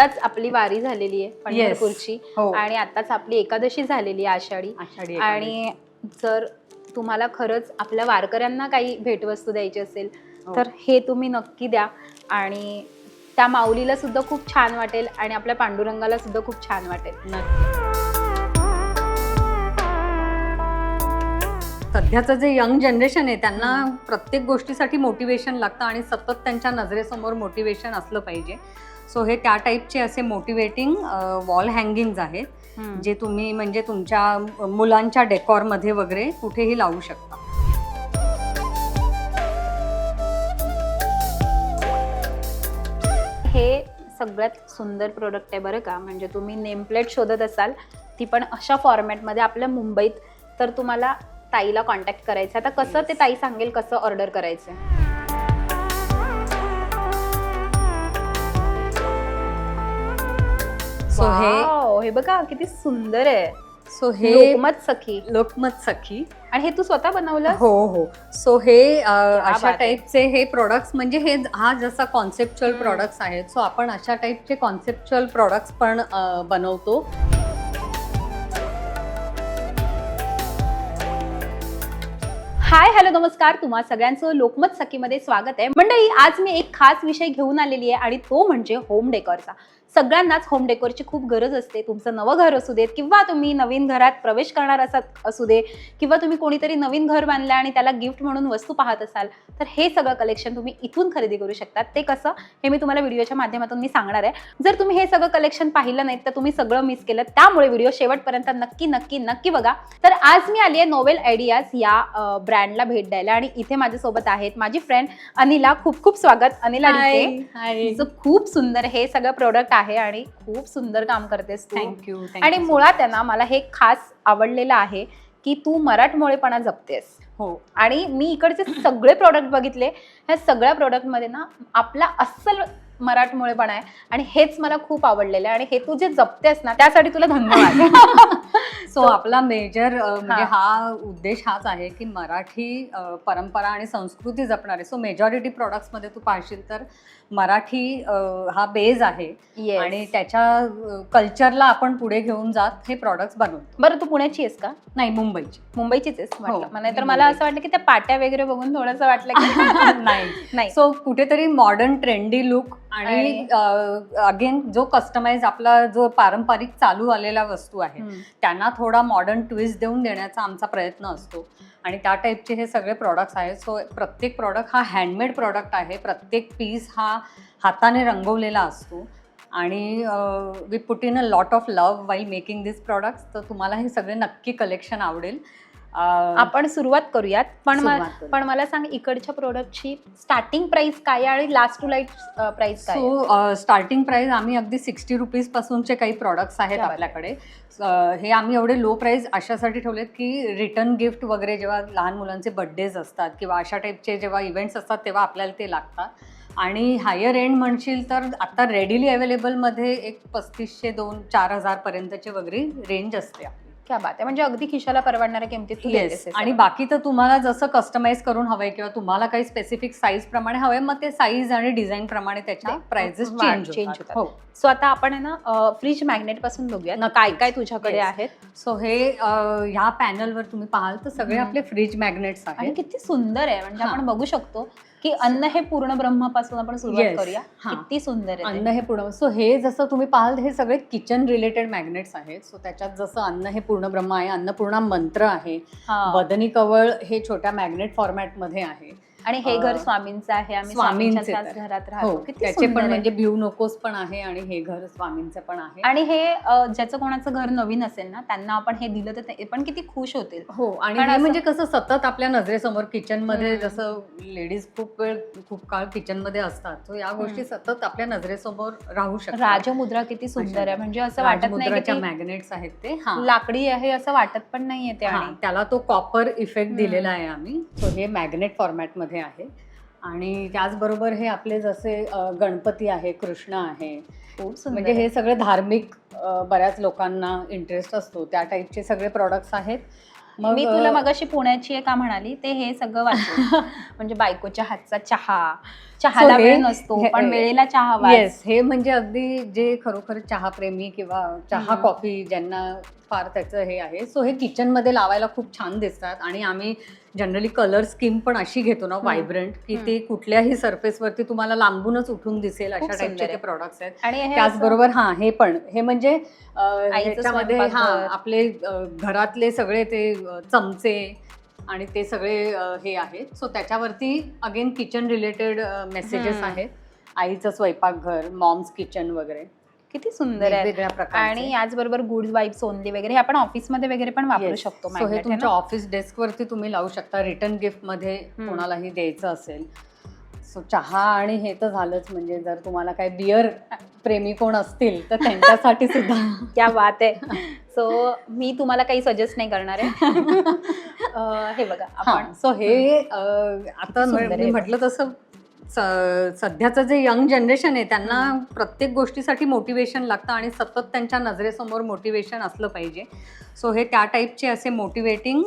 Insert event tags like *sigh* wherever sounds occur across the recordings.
आत्ताच आपली वारी झालेली आहे पंढरपूरची. हो. आणि आत्ताच आपली एकादशी झालेली आहे आषाढी. आणि जर तुम्हाला खरंच आपल्या वारकऱ्यांना काही भेटवस्तू द्यायची असेल हो. तर हे तुम्ही नक्की द्या. आणि त्या माऊलीला सुद्धा खूप छान वाटेल आणि आपल्या पांडुरंगाला सुद्धा खूप छान वाटेल. सध्याचं जे यंग जनरेशन आहे त्यांना प्रत्येक गोष्टीसाठी मोटिवेशन लागतं आणि सतत त्यांच्या नजरेसमोर मोटिवेशन असलं पाहिजे. सो हे त्या टाईपचे असे मोटिवेटिंग वॉल हँगिंग्ज आहेत जे तुम्ही म्हणजे तुमच्या मुलांच्या डेकॉरमध्ये वगैरे कुठेही लावू शकता. हे सगळ्यात सुंदर प्रोडक्ट आहे बरं का. म्हणजे तुम्ही नेमप्लेट शोधत असाल ती पण अशा फॉर्मॅटमध्ये आपल्या मुंबईत. तर तुम्हाला ताईला कॉन्टॅक्ट करायचं आता कसं ते ताई सांगेल कसं ऑर्डर करायचं सो हे Wow, हे बघा किती सुंदर आहे. सो हे लोकमत सखी. लोकमत सखी. आणि हे तू स्वतः बनवलं हो हो. सो हे अ, अशा बात आहे. टाईपचे हे प्रोडक्ट्स म्हणजे हे हा जसा कॉन्सेप्च्युअल हम्म. प्रोडक्ट्स आहेत सो आपण अशा टाईपचे कॉन्सेप्च्युअल प्रोडक्ट्स पण अ, बनवतो. हाय हॅलो नमस्कार. तुम्हा सगळ्यांचं लोकमत सखीमध्ये स्वागत आहे. मंडळी आज मी एक खास विषय घेऊन आलेली आहे आणि तो म्हणजे होम डेकोरचा सगळ्यांनाच होम डेकोरची खूप गरज असते. तुमचं नवं घर असू देत किंवा तुम्ही नवीन घरात प्रवेश करणार असत असू दे किंवा तुम्ही कोणीतरी नवीन घर बांधलं आणि त्याला गिफ्ट म्हणून वस्तू पाहत असाल तर हे सगळं कलेक्शन तुम्ही इथून खरेदी करू शकता. ते कसं? हे मी तुम्हाला व्हिडिओच्या माध्यमातून मी सांगणार आहे. जर तुम्ही हे सगळं कलेक्शन पाहिलं नाही तर तुम्ही सगळं मिस केलं. त्यामुळे व्हिडिओ शेवटपर्यंत नक्की नक्की नक्की बघा. तर आज मी आली आहे नोवेल आयडियाज या ब्रँडला भेट द्यायला आणि इथे माझ्यासोबत आहेत माझी फ्रेंड अनिला. खूप खूप स्वागत. अनिला खूप सुंदर हे सगळं प्रोडक्ट आहे आणि खूप सुंदर काम करतेस थँक्यू आणि मुळात आहे ना मला हे खास आवडलेलं आहे की तू मराठमोळेपणा जपतेस. हो. आणि मी इकडचे सगळे प्रोडक्ट बघितले. ह्या सगळ्या प्रोडक्टमध्ये ना आपला अस्सल मराठमोळेपणा आहे. आणि हेच मला खूप आवडलेलं आहे. आणि हे तू जे जपतेस ना त्यासाठी तुला धन्यवाद. *laughs* *laughs* सो आपला मेजर म्हणजे हा. उद्देश हाच आहे की मराठी परंपरा आणि संस्कृती जपणारे. सो मेजॉरिटी प्रोडक्ट्समध्ये तू पाहशील तर मराठी हा बेज आहे. Yes. आणि त्याच्या कल्चरला आपण पुढे घेऊन जात हे प्रॉडक्ट्स बनवतो. बरं तू पुण्याची आहेस का? नाही मुंबईची. मुंबईचीच आहेस हो, म्हटलं नाही तर मी मला मुंबईची. असं वाटलं की त्या पाट्या वगैरे बघून थोडंसं वाटलं की *laughs* नाही. नाही. सो कुठेतरी मॉडर्न ट्रेंडी लुक आणि अगेन जो कस्टमाइज आपला जो पारंपरिक चालू आलेला वस्तू आहे हम्म. त्यांना थोडा मॉडर्न ट्विस्ट देऊन देण्याचा आमचा प्रयत्न असतो. आणि त्या टाईपचे हे सगळे प्रॉडक्ट्स आहेत. सो प्रत्येक प्रॉडक्ट हा हँडमेड प्रॉडक्ट आहे. प्रत्येक पीस हा हाताने रंगवलेला असतो. आणि we put in a lot of love while making this products तर तुम्हाला हे सगळे नक्की कलेक्शन आवडेल. आपण सुरुवात करूयात पण. पण मला सांग इकडच्या प्रोडक्टची स्टार्टिंग प्राइस काय आहे आणि लास्ट टू लाइट प्राइस काय? सो स्टार्टिंग प्राइस आम्ही अगदी सिक्स्टी रुपीज पासूनचे काही प्रॉडक्ट्स आहेत. आपल्याकडे हे आम्ही एवढे लो प्राइस अशासाठी ठेवलेत की रिटर्न गिफ्ट वगैरे जेव्हा लहान मुलांचे बड्डेज असतात किंवा अशा टाईपचे जेव्हा इव्हेंट्स असतात तेव्हा आपल्याला ते लागतात आणि हायर एंड म्हणशील तर आता रेडीली अवेलेबलमध्ये एक पस्तीसशे दोन चार हजारपर्यंतचे वगैरे रेंज असते आपली क्या बात आहे म्हणजे अगदी खिशाला परवडणाऱ्या किमतीत आणि. बाकी तर तुम्हाला जसं कस्टमाइज करून हवंय किंवा तुम्हाला काही स्पेसिफिक साईज प्रमाणे हवंय मग ते साईज आणि डिझाईन प्रमाणे त्याच्या वा- चेंज होतात. हो सो आता आपण आहे ना फ्रीज मॅग्नेटपासून बघूया नक्कीच. काय काय तुझ्याकडे. आहेत सो हे ह्या पॅनलवर तुम्ही पाहाल तर सगळे. आपले फ्रीज मॅग्नेट्स आणि आहेत किती सुंदर आहे म्हणजे. आपण बघू शकतो की अन्न हे पूर्ण ब्रह्मापासून आपण सुरुवात. करूया. किती सुंदर आहे अन्न. हे पूर्ण सो हे जसं तुम्ही पाहाल हे सगळे किचन रिलेटेड मॅग्नेट्स आहेत सो त्याच्यात जसं अन्न हे पूर्ण ब्रह्म आहे अन्नपूर्णा मंत्र आहे. बदनी कवळ हे छोट्या मॅग्नेट फॉर्मॅटमध्ये आहे आणि हे घर स्वामींचं आहे. आम्ही स्वामींचे स्वामींच्याच. घरात हो राहतो. त्याचे पण. म्हणजे ब्ल्यू नोकोस पण आहे आणि हे घर स्वामींचं पण आहे. आणि हे ज्याचं कोणाचं घर नवीन असेल ना त्यांना आपण हे दिलं तर ते पण किती खुश होतील. हो आणि म्हणजे कसं सतत आपल्या नजरेसमोर किचनमध्ये. जसं लेडीज खूप वेळ खूप काळ किचनमध्ये असतात. तो या गोष्टी सतत आपल्या नजरेसमोर राहू शकतात. राजमुद्रा किती सुंदर आहे. म्हणजे असं वाटत नाही मॅग्नेट्स आहेत ते लाकडी आहे असं वाटत पण नाहीये ते त्याला तो कॉपर इफेक्ट. दिलेला आहे आम्ही. सो हे मॅग्नेट फॉर्मॅटमध्ये आहे आणि त्याचबरोबर हे आपले जसे गणपती आहे कृष्ण आहे म्हणजे. हे सगळे धार्मिक बऱ्याच लोकांना इंटरेस्ट असतो त्या टाईपचे सगळे प्रॉडक्ट्स आहेत मग, मी तुला मगाशी पुण्याची आहे का म्हणाली ते हे सगळं वाचलं *laughs* म्हणजे बायकोच्या हातचा चहा चहाला वेळ नसतो पण वेळेला चहा. येस हे म्हणजे अगदी जे खरोखर चहा प्रेमी किंवा चहा. कॉफी ज्यांना फार त्याचं हे आहे सो हे किचनमध्ये लावायला खूप छान दिसतात आणि आम्ही जनरली कलर स्कीम पण अशी घेतो ना व्हायब्रंट की. ते कुठल्याही सरफेस वरती तुम्हाला लांबूनच उठून दिसेल अशा टाईपचे ते. प्रॉडक्ट्स आहेत आणि हे त्याचबरोबर हा हे पण हे म्हणजे ह्याच्यामध्ये हा. आपले घरातले सगळे ते चमचे आणि ते सगळे हे आहेत सो त्याच्यावरती अगेन किचन रिलेटेड मेसेजेस. आहेत आईचं स्वयंपाकघर मॉम्स किचन वगैरे किती सुंदर आहे आणि याचबरोबर गुड वाईब्स ओनली वगैरे आपण ऑफिसमध्ये वगैरे पण वापरू. शकतो So हे तुमच्या? ऑफिस डेस्क वरती तुम्ही लावू शकता. रिटर्न गिफ्टमध्ये. कोणालाही द्यायचं असेल. सो चहा आणि हे तर झालंच. म्हणजे जर तुम्हाला काय बियर प्रेमी कोण असतील तर त्यांच्यासाठी सुद्धा. *laughs* क्या बात आहे. सो मी तुम्हाला काही सजेस्ट नाही करणार आहे. *laughs* हे बघा आपण. सो हे आता म्हटलं तसं सध्याचं जे यंग जनरेशन आहे त्यांना प्रत्येक गोष्टीसाठी मोटिवेशन लागतं आणि सतत त्यांच्या नजरेसमोर मोटिवेशन असलं पाहिजे. सो हे त्या टाईपचे असे मोटिवेटिंग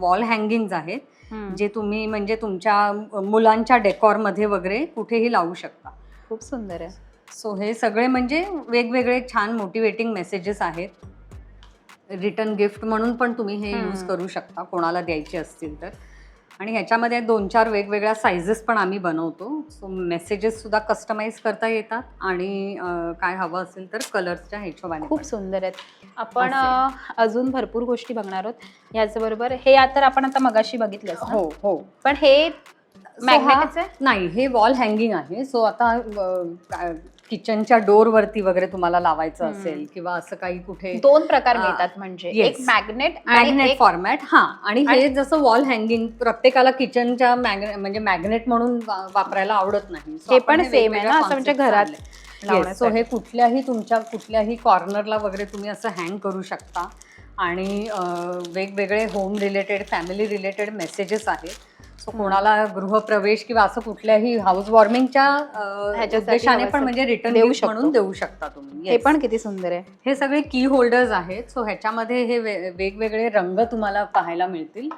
वॉल हँगिंग्ज आहेत जे तुम्ही म्हणजे तुमच्या मुलांच्या डेकॉरमध्ये वगैरे कुठेही लावू शकता. खूप सुंदर आहे. सो हे सगळे म्हणजे वेगवेगळे छान मोटिवेटिंग मेसेजेस आहेत. रिटर्न गिफ्ट म्हणून पण तुम्ही हे. यूज करू शकता कोणाला द्यायचे असतील तर. आणि ह्याच्यामध्ये दोन चार वेगवेगळ्या सायझेस पण आम्ही बनवतो. सो मेसेजेस सुद्धा कस्टमाइज करता येतात आणि काय हवं असेल तर कलर्सच्या हिशोबाने खूप. सुंदर आहेत. आपण अजून भरपूर गोष्टी बघणार आहोत. याचबरोबर हे तर आपण आता मगाशी बघितलंच ना? हो हो. पण हे आहे नाही हे वॉल हँगिंग आहे. सो आता किचनच्या डोर वरती वगैरे तुम्हाला लावायचं. असेल किंवा असं काही कुठे दोन प्रकार मिळतात म्हणजे yes. एक मॅग्नेट आणि मॅग्नेट फॉर्मॅट हा आणि हे जसं वॉल हँगिंग प्रत्येकाला किचनच्या म्हणजे मॅग्नेट म्हणून वापरायला आवडत नाही हे पण सेम आहे ना असं म्हणजे घरात लावण्यासाठी. हे कुठल्याही तुमच्या कुठल्याही कॉर्नरला वगैरे तुम्ही असं हँग करू शकता आणि वेगवेगळे home related family related messages आहेत सो कोणाला गृहप्रवेश किंवा असं कुठल्याही हाऊस वॉर्मिंगच्या ह्याच्यासाठी उद्देशाने पण म्हणजे रिटर्न देऊ म्हणून. देऊ शकता तुम्ही. हे Yes. पण किती सुंदर आहे. हे सगळे की होल्डर्स आहेत. सो ह्याच्यामध्ये हे वे- वेगवेगळे रंग तुम्हाला पाहायला मिळतील.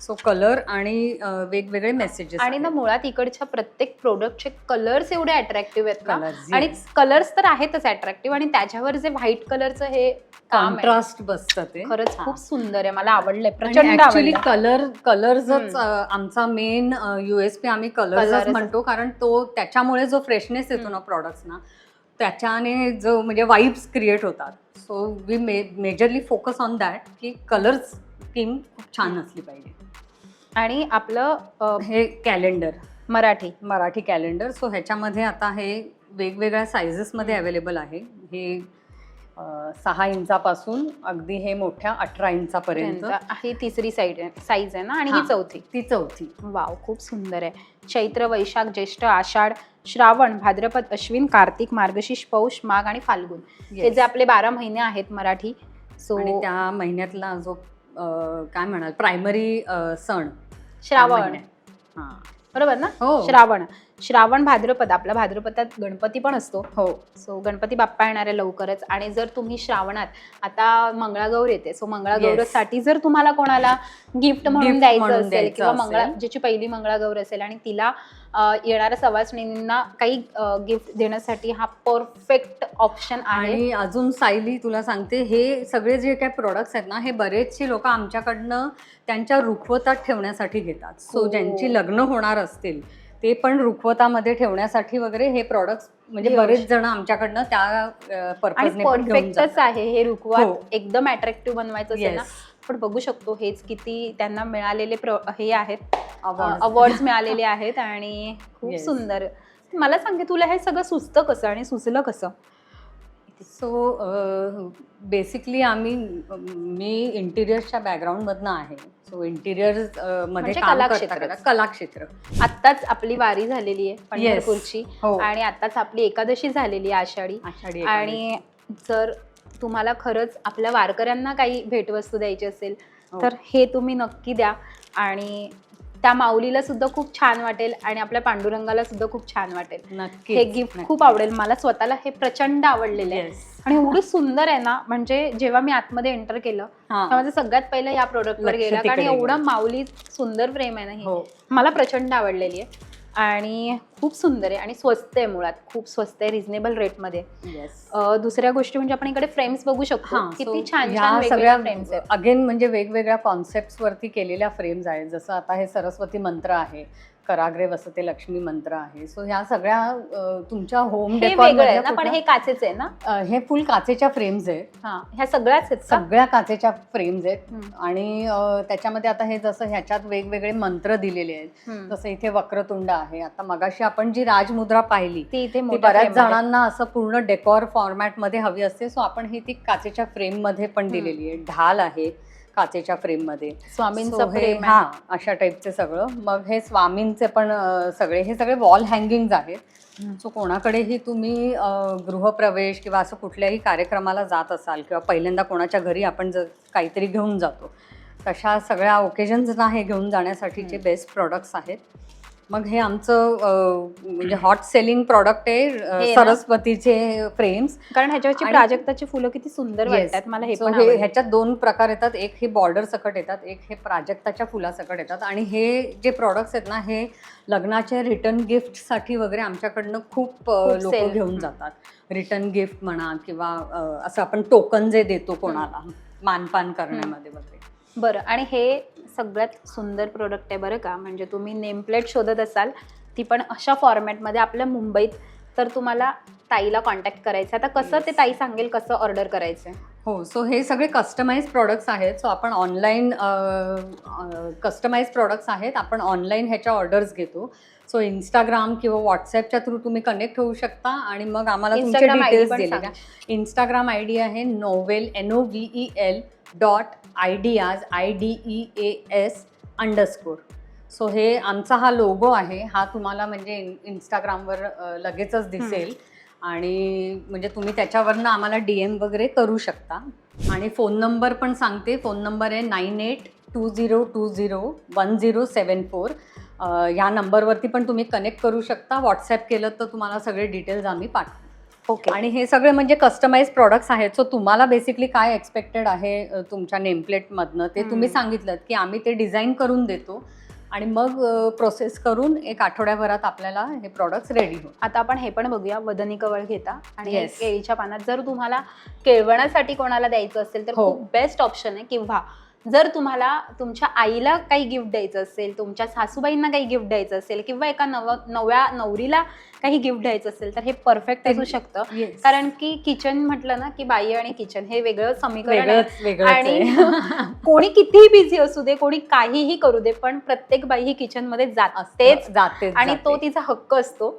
सो कलर आणि अं, वेगवेगळे मेसेजेस आणि ना मुळात इकडच्या प्रत्येक प्रोडक्टचे कलर्स एवढे अट्रॅक्टिव्ह आहेत ना? Colours, आणि yes. कलर्स तर आहेतच अट्रॅक्टिव्ह आणि त्याच्यावर जे व्हाईट कलरचं हे काम आहे. कॉन्ट्रास्ट बसतं ते. खरंच. खूप सुंदर आहे. मला आवडलंय. प्रचंड आवडलं कलर कलर्सच हम्म. आमचा मेन युएसपी आम्ही Colours. म्हणतो. कारण तो त्याच्यामुळे जो फ्रेशनेस येतो ना प्रॉडक्ट्सना त्याच्याने जो म्हणजे वाईब्स क्रिएट होतात. So we may majorly focus on that की कलर्स स्कीम खूप छान असली पाहिजे. आणि आपलं हे calendar Marathi. Marathi calendar so ह्याच्यामध्ये आता हे वेगवेगळ्या सायझेसमध्ये अवेलेबल आहे. हे सहा इंचापासून अगदी हे मोठ्या अठरा इंचापर्यंत पर्यंत ही तिसरी साईड साईज आहे ना आणि हा. चौथी. ती चौथी. वाव खूप सुंदर आहे. चैत्र वैशाख ज्येष्ठ आषाढ श्रावण भाद्रपद अश्विन कार्तिक मार्गशीर्ष पौष माघ आणि फाल्गुन. हे जे आपले बारा महिने आहेत मराठी सो त्या महिन्यातला जो काय म्हणाल प्रायमरी सण श्रावण. हा. बरोबर ना? हो. श्रावण. श्रावण भाद्रपद आपला भाद्रपदात गणपती पण असतो. हो. सो गणपती बाप्पा येणार आहे लवकरच. आणि जर तुम्ही श्रावणात आता मंगळागौर येते. सो मंगळागौरसाठी जर तुम्हाला कोणाला गिफ्ट म्हणून द्यायचं असेल किंवा मंगळा. ज्याची पहिली मंगळागौर असेल आणि तिला येणाऱ्या सवासणींना काही गिफ्ट देण्यासाठी हा परफेक्ट ऑप्शन आहे. आणि अजून सायली तुला सांगते हे सगळे जे काही प्रोडक्ट्स आहेत ना हे बरेचसे लोक आमच्याकडनं त्यांच्या रुखवतात ठेवण्यासाठी घेतात. सो हो. ज्यांची लग्न होणार असतील ते पण रुखवतामध्ये ठेवण्यासाठी वगैरे हे प्रोडक्ट्स म्हणजे बरेच जण आमच्याकडनं त्या पर्पजने परफेक्टच आहे हे रुखवात हो. एकदम अट्रॅक्टिव्ह बनवायचं असेल ना. आपण बघू शकतो हेच किती त्यांना मिळालेले हे आहेत. अवॉर्ड *laughs* मिळालेले आहेत आणि खूप. सुंदर मला सांगे तुला हे सगळं सुचतं कसं आणि सुचलं कसं सो बेसिकली आम्ही मी इंटिरियर्सच्या बॅकग्राऊंडमधनं आहे. सो इंटिरियरमध्ये म्हणजे काम कलाक्षेत्र. करता करता कलाक्षेत्र. आत्ताच आपली वारी झालेली आहे पंढरपूरची. हो. आणि आत्ताच आपली एकादशी झालेली आहे आषाढी. आषाढी एकादशी. आणि जर तुम्हाला खरंच आपल्या वारकऱ्यांना काही भेटवस्तू द्यायची असेल हो. तर हे तुम्ही नक्की द्या. आणि त्या माऊलीला सुद्धा खूप छान वाटेल आणि आपल्या पांडुरंगाला सुद्धा खूप छान वाटेल. हे गिफ्ट खूप आवडेल. मला स्वतःला हे प्रचंड आवडलेलं आहे. आणि एवढं सुंदर आहे ना म्हणजे जेव्हा मी आतमध्ये एंटर केलं तेव्हा माझं सगळ्यात पहिलं या प्रोडक्टवर गेलं. कारण एवढं. माऊली सुंदर फ्रेम आहे ना ही. हो. मला प्रचंड आवडलेली आहे. आणि खूप सुंदर आहे आणि स्वस्त आहे मुळात. खूप स्वस्त आहे रिझनेबल रेटमध्ये दुसऱ्या गोष्टी म्हणजे आपण इकडे फ्रेम्स बघू शकतो. हा किती छान सगळ्या फ्रेम्स अगेन म्हणजे वेगवेगळ्या कॉन्सेप्ट वरती केलेल्या फ्रेम्स आहेत. जसं आता हे सरस्वती मंत्र आहे. कराग्रे वसते लक्ष्मी मंत्र आहे सो ह्या सगळ्या तुमच्या होम ना पण हे काचेच आहे ना हे फुल काचेच्या फ्रेम्स आहेत हा ह्या सगळ्याच आहेत सगळ्या काचेच्या फ्रेम्स आहेत. आणि त्याच्यामध्ये आता हे जसं ह्याच्यात वेगवेगळे मंत्र दिलेले आहेत. जसं इथे वक्रतुंड आहे आता मगाशी आपण जी राजमुद्रा पाहिली ती इथे बऱ्याच. जणांना असं पूर्ण डेकॉर फॉर्मॅटमध्ये हवी असते सो आपण ही ती काचेच्या फ्रेममध्ये पण. दिलेली आहे ढाल आहे काचेच्या फ्रेममध्ये स्वामींचं So हे- प्रेम हा अशा टाईपचे सगळं. मग हे स्वामींचे पण सगळे हे सगळे वॉल हँगिंग आहेत. सो कोणाकडेही तुम्ही गृहप्रवेश किंवा असं कुठल्याही कार्यक्रमाला जात असाल किंवा पहिल्यांदा कोणाच्या घरी आपण जर काहीतरी घेऊन जातो तशा सगळ्या ओकेजन्सना हे घेऊन जाण्यासाठीचे. बेस्ट प्रोडक्ट्स आहेत. मग हे आमचं अ, म्हणजे हॉट सेलिंग प्रॉडक्ट आहे अ, ना? सरस्वतीचे फ्रेम्स कारण ह्याच्यावरची आणि- प्राजक्ताची फुलं किती सुंदर Yes. वाटतात मला हे So पण हे आवडलं. ह्याच्यात दोन प्रकार येतात एक हे बॉर्डर सकट येतात एक हे प्राजक्ताच्या फुलासकट येतात आणि हे जे प्रॉडक्ट्स आहेत ना हे लग्नाचे रिटर्न गिफ्टसाठी वगैरे आमच्याकडनं खूप खूप लोक sale. घेऊन. जातात रिटर्न गिफ्ट म्हणा किंवा अ, असं आपण टोकन जे देतो कोणाला मानपान करण्यामध्ये वगैरे बरं आणि हे सगळ्यात सुंदर प्रोडक्ट आहे बरं का. म्हणजे तुम्ही नेमप्लेट शोधत असाल ती पण अशा फॉर्मॅटमध्ये आपल्या मुंबईत तर तुम्हाला ताईला कॉन्टॅक्ट करायचं आता कसं ते. ताई सांगेल कसं ऑर्डर करायचं हो सो हे सगळे कस्टमाइज प्रॉडक्ट्स आहेत. सो आपण ऑनलाईन कस्टमाइज प्रॉडक्ट्स आहेत. आपण ऑनलाईन ह्याच्या ऑर्डर्स घेतो. सो इंस्टाग्राम किंवा व्हॉट्सॲपच्या थ्रू तुम्ही कनेक्ट होऊ शकता. आणि मग आम्हाला तुमचे डिटेल्स दिले. का इंस्टाग्राम आय डी आहे novel N O V E L dot I D आज I D E A S underscore so हे आमचा हा लोगो आहे. हा तुम्हाला म्हणजे इंस्टाग्रामवर लगेचच दिसेल. आणि म्हणजे तुम्ही त्याच्यावरनं आम्हाला डी एम वगैरे करू शकता. आणि फोन नंबर पण सांगते. फोन नंबर आहे nine eight two zero two zero one zero seven four ह्या नंबरवरती पण तुम्ही कनेक्ट करू शकता. व्हॉट्सॲप केलं तर तुम्हाला सगळे डिटेल्स आम्ही पाठवू ओके. आणि हे सगळे म्हणजे कस्टमाइज प्रॉडक्ट्स आहेत. सो तुम्हाला बेसिकली काय एक्सपेक्टेड आहे तुमच्या नेमप्लेटमधनं ते तुम्ही. सांगितलं की आम्ही ते डिझाईन करून देतो आणि मग प्रोसेस करून एक आठवड्याभरात आपल्याला हे प्रॉडक्ट्स रेडी होईल आता आपण हे पण बघूया. वदनी कवळ घेता. आणि. केळीच्या पानात जर तुम्हाला केळवणासाठी कोणाला द्यायचं असेल तर हो. खूप बेस्ट ऑप्शन आहे किंवा जर तुम्हाला तुमच्या आईला काही गिफ्ट द्यायचं असेल तुमच्या सासूबाईंना काही गिफ्ट द्यायचं असेल किंवा एका नव नव्या नवरीला काही गिफ्ट द्यायचं असेल तर हे परफेक्ट असू शकतं. कारण की किचन म्हटलं ना की बाई आणि किचन हे वेगळं समीकरण आणि. *laughs* कोणी कितीही बिझी असू दे कोणी काहीही करू दे पण प्रत्येक बाई ही किचनमध्ये जातेच जाते आणि तो तिचा हक्क असतो.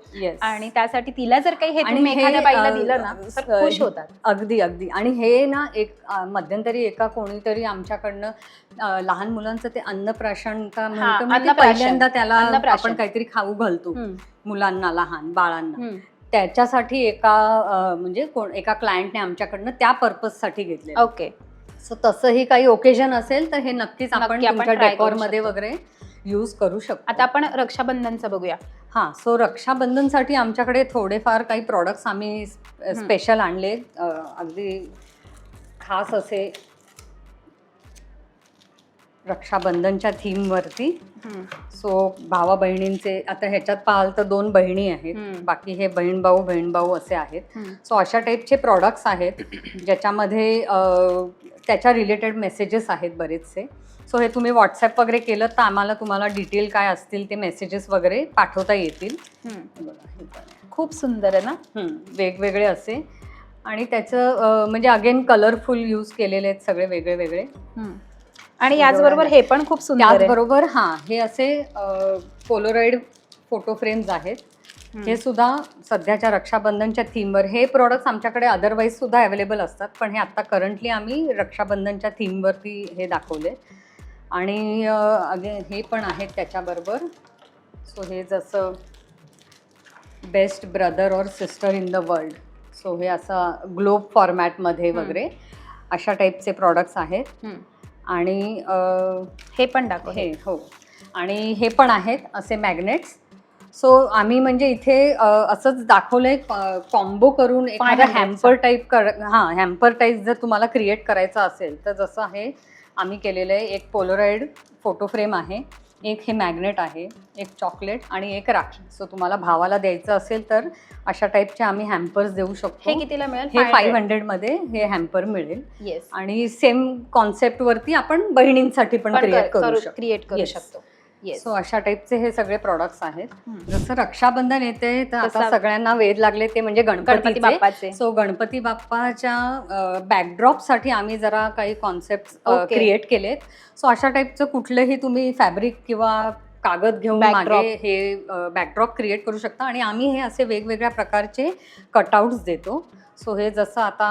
आणि त्यासाठी तिला जर काही हे एखाद्या बाईला दिलं ना तर खुश होतात. अगदी अगदी. आणि हे ना एक मध्यंतरी एका कोणीतरी आमच्याकडनं लहान मुलांचं ते अन्नप्राशन का म्हणतो? अन्नप्राशन. पहिल्यांदा त्याला. आपण काहीतरी खाऊ घालतो मुलांना लहान बाळांना. त्याच्यासाठी एका म्हणजे कोण एका क्लायंटने आमच्याकडनं त्या पर्पजसाठी घेतले ओके सो तसंही काही ओकेजन असेल तर हे नक्कीच आपण तुमच्या try करू डेकॉरमध्ये शकतो. वगैरे यूज करू शकतो आता आपण रक्षाबंधनचं बघूया हां सो रक्षाबंधनसाठी आमच्याकडे थोडेफार काही प्रॉडक्ट्स आम्ही स्पेशल आणले अगदी खास असे रक्षाबंधनच्या थीमवरती. सो भावा बहिणींचे आता ह्याच्यात पाहाल तर दोन बहिणी आहेत. बाकी हे बहीण भाऊ बहीण भाऊ असे आहेत. सो अशा टाईपचे प्रॉडक्ट्स आहेत ज्याच्यामध्ये त्याच्या रिलेटेड मेसेजेस आहेत बरेचसे. सो हे तुम्ही व्हॉट्सॲप वगैरे केलं तर आम्हाला तुम्हाला डिटेल काय असतील ते मेसेजेस वगैरे पाठवता येतील. खूप सुंदर आहे ना? वेगवेगळे असे. आणि त्याचं म्हणजे अगेन कलरफुल यूज केलेले आहेत सगळे वेगळे वेगळे. आणि याचबरोबर हे पण खूप सुंदर आहे. त्याचबरोबर हां हे असे पोलोराईड फोटो फ्रेम्स आहेत. हे सुद्धा सध्याच्या रक्षाबंधनच्या थीमवर हे प्रोडक्ट्स आमच्याकडे अदरवाईज सुद्धा अवेलेबल असतात पण हे आता करंटली आम्ही रक्षाबंधनच्या थीमवरती हे दाखवले. आणि अगेन हे पण आहेत त्याच्याबरोबर. सो हे जसं बेस्ट ब्रदर और sister in the world so हे असं ग्लोब फॉर्मॅटमध्ये. वगैरे अशा टाईपचे प्रॉडक्ट्स आहेत. हम्म. आणि अ, हे पण दाखव हे हो. आणि हे पण आहेत असे मॅग्नेट्स सो आम्ही म्हणजे इथे अ, असंच दाखवलंय कॉम्बो करून एखादा 500 चा. हॅम्पर टाईप कर हां हॅम्पर टाईप जर तुम्हाला क्रिएट करायचं असेल तर जसं आहे आम्ही केलेलं आहे एक पोलराईड फोटो फ्रेम आहे. एक हे मॅग्नेट आहे एक चॉकलेट आणि एक राखी. सो तुम्हाला भावाला द्यायचं असेल तर अशा टाईपचे आम्ही हॅम्पर्स देऊ हे शकतो कितीला मिळेल? हे फाईव्ह हंड्रेडमध्ये हे हॅम्पर मिळेल. येस आणि सेम कॉन्सेप्ट वरती आपण बहिणींसाठी पण क्रिएट करू क्रिएट करू. शकतो. सो अशा टाईपचे हे सगळे प्रॉडक्ट्स आहेत. जसं रक्षाबंधन येते तर आता सगळ्यांना वेध लागले ते म्हणजे गणपती बाप्पाचे. सो गणपती बाप्पाच्या बॅकड्रॉपसाठी आम्ही जरा काही कॉन्सेप्ट. क्रिएट केलेत. सो अशा टाईपचं कुठलंही तुम्ही फॅब्रिक किंवा कागद घेऊन. मागे हे बॅकड्रॉप क्रिएट करू शकता. आणि आम्ही हे असे वेगवेगळ्या प्रकारचे कटआउट्स देतो. सो हे जसं आता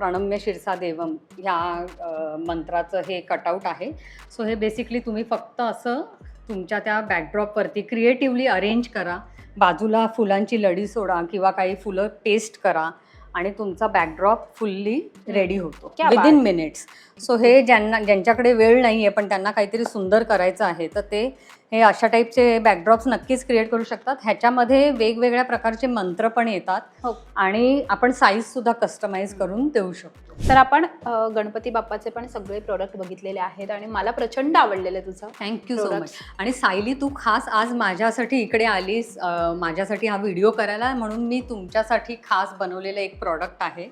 प्रणम्य शिरसा देवम ह्या मंत्राचं हे कटआउट आहे. सो हे बेसिकली तुम्ही फक्त असं तुमच्या त्या बॅकड्रॉपवरती क्रिएटिव्हली अरेंज करा. बाजूला फुलांची लढी सोडा किंवा काही फुलं पेस्ट करा आणि तुमचा बॅकड्रॉप फुल्ली रेडी होतो. विदिन. मिनिट्स सो हे. ज्यांना ज्यांच्याकडे वेळ नाही आहे पण त्यांना काहीतरी सुंदर करायचं आहे तर ते हे अशा टाईपचे बॅकड्रॉप्स नक्कीच क्रिएट करू शकतात. ह्याच्यामध्ये वेगवेगळ्या प्रकारचे मंत्र पण येतात. हो. आणि आपण साईज सुद्धा कस्टमाइज करून देऊ शकतो. तर आपण गणपती बाप्पाचे पण सगळे प्रोडक्ट बघितलेले आहेत आणि मला प्रचंड आवडलेलं तुझं थँक्यू सो. मच आणि सायली तू खास आज माझ्यासाठी इकडे आलीस. माझ्यासाठी हा व्हिडिओ करायला म्हणून मी तुमच्यासाठी खास बनवलेलं एक प्रॉडक्ट आहे.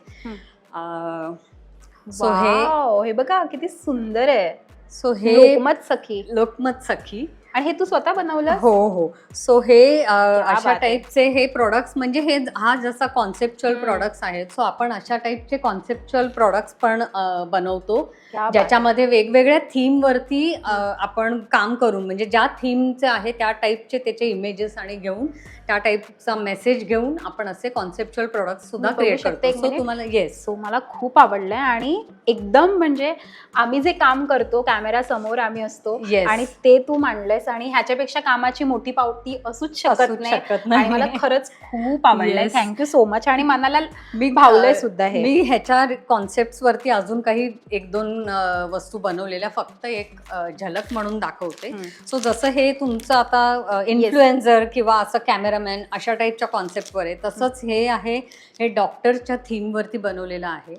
सो हे हे बघा किती सुंदर आहे. सो हे लोकमत सखी. लोकमत सखी. आणि हे तू स्वतः बनवलं हो हो सो हे अशा. टाईपचे हे प्रोडक्ट्स म्हणजे हे हा जसा कॉन्सेप्च्युअल. प्रोडक्ट्स आहेत सो आपण अशा टाईपचे कॉन्सेप्च्युअल प्रोडक्ट्स पण बनवतो ज्याच्यामध्ये वेगवेगळ्या थीमवरती आपण काम करून म्हणजे ज्या थीमचे आहे त्या टाईपचे त्याचे इमेजेस आणि घेऊन त्या टाईपचा मेसेज घेऊन आपण असे कॉन्सेप्च्युअल प्रोडक्ट सुद्धा क्रिएट करतो. सो? तुम्हाला येस. सो मला खूप आवडलंय आणि एकदम म्हणजे आम्ही जे काम करतो कॅमेरा समोर आम्ही असतो. आणि ते तू मांडलंयस आणि ह्याच्यापेक्षा कामाची मोठी पावती असूच शकत नाही. आणि मला खरंच खूप आवडलंय. थँक्यू सो मच आणि मनाला मी भावलंय सुद्धा हे. मी ह्याच्या कॉन्सेप्ट वरती अजून काही एक दोन अ, वस्तू बनवलेल्या फक्त एक झलक म्हणून दाखवते. सो जसं हे तुमचं आता इन्फ्लुएन्झर किंवा असं कॅमेरामॅन अशा टाईपच्या कॉन्सेप्टवर आहे तसंच हे. आहे हे डॉक्टरच्या थीमवरती बनवलेलं आहे.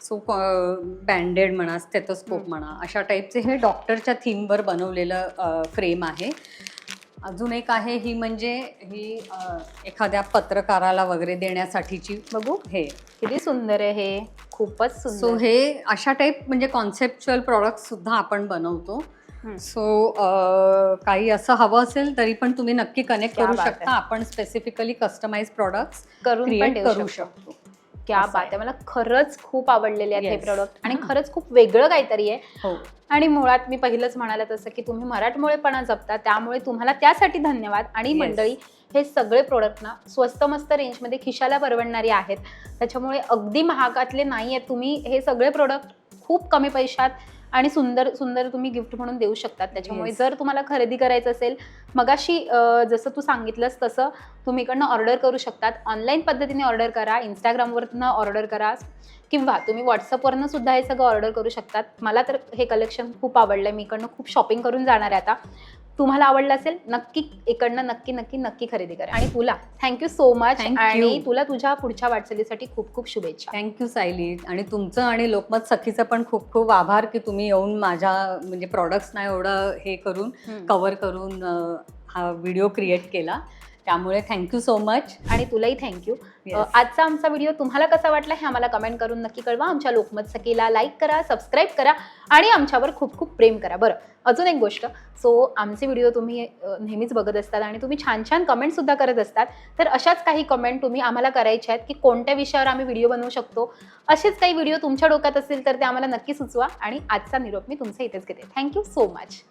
सो बँडेड म्हणा स्टेथोस्कोप. म्हणा अशा टाईपचे हे डॉक्टरच्या थीमवर बनवलेलं फ्रेम आहे. अजून एक आहे ही म्हणजे ही एखाद्या पत्रकाराला वगैरे देण्यासाठीची बघू. हे. किती सुंदर आहे हे. खूपच सो हे अशा टाईप म्हणजे कॉन्सेप्च्युअल प्रॉडक्ट सुद्धा आपण बनवतो. सो काही असं हवं असेल तरी पण तुम्ही नक्की कनेक्ट करू शकता. आपण स्पेसिफिकली कस्टमाइज प्रॉडक्ट्स करून करू शकतो. क्या बात आहे. मला खरंच खूप आवडलेले आहेत हे. प्रोडक्ट आणि. खरंच खूप वेगळं काहीतरी आहे. हो. आणि मुळात मी पहिलंच म्हणाले तसं की तुम्ही मराठमोळेपणा जपता. त्यामुळे तुम्हाला त्यासाठी धन्यवाद. आणि. मंडळी हे सगळे प्रोडक्ट ना स्वस्त मस्त रेंजमध्ये खिशाला परवडणारी आहेत. त्याच्यामुळे अगदी महागातले नाही आहेत तुम्ही हे सगळे प्रोडक्ट खूप कमी पैशात आणि सुंदर सुंदर तुम्ही गिफ्ट म्हणून देऊ शकतात. त्याच्यामुळे Yes. जर तुम्हाला खरेदी करायचं असेल मगाशी जसं तू सांगितलंस तसं तुम्ही इकडनं ऑर्डर करू शकतात. ऑनलाईन पद्धतीने ऑर्डर करा इंस्टाग्रामवरनं ऑर्डर करा किंवा तुम्ही व्हॉट्सअपवरनं सुद्धा हे सगळं ऑर्डर करू शकतात. मला तर हे कलेक्शन खूप आवडलं मी इकडनं खूप शॉपिंग करून जाणार आहे आता. तुम्हाला आवडलं असेल नक्की इकडनं नक्की नक्की नक्की खरेदी करा. आणि तुला thank you so much Thank you. आणि तुला तुझ्या पुढच्या वाटचालीसाठी खूप खूप शुभेच्छा. Thank you Sayali. आणि तुमचं आणि लोकमत सखीचं पण खूप खूप आभार की तुम्ही येऊन माझ्या म्हणजे प्रॉडक्ट्सना एवढं हे करून हम्म. कवर करून अ, हा व्हिडिओ क्रिएट केला. त्यामुळे थँक्यू सो मच आणि तुलाही थँक्यू. आजचा आमचा व्हिडिओ तुम्हाला कसा वाटला हे आम्हाला कमेंट करून नक्की कळवा. आमच्या लोकमत सखीला लाईक करा सबस्क्राईब करा आणि आमच्यावर खूप खूप प्रेम करा. बरं अजून एक गोष्ट. सो आमचे व्हिडिओ तुम्ही नेहमीच बघत असतात आणि तुम्ही छान छान कमेंट सुद्धा करत असतात. तर अशाच काही कमेंट तुम्ही आम्हाला करायच्या आहेत की कोणत्या विषयावर आम्ही व्हिडिओ बनवू शकतो? असेच काही व्हिडिओ तुमच्या डोक्यात असतील तर ते आम्हाला नक्की सुचवा आणि आजचा निरोप मी तुमचा इथेच घेते. Thank you so much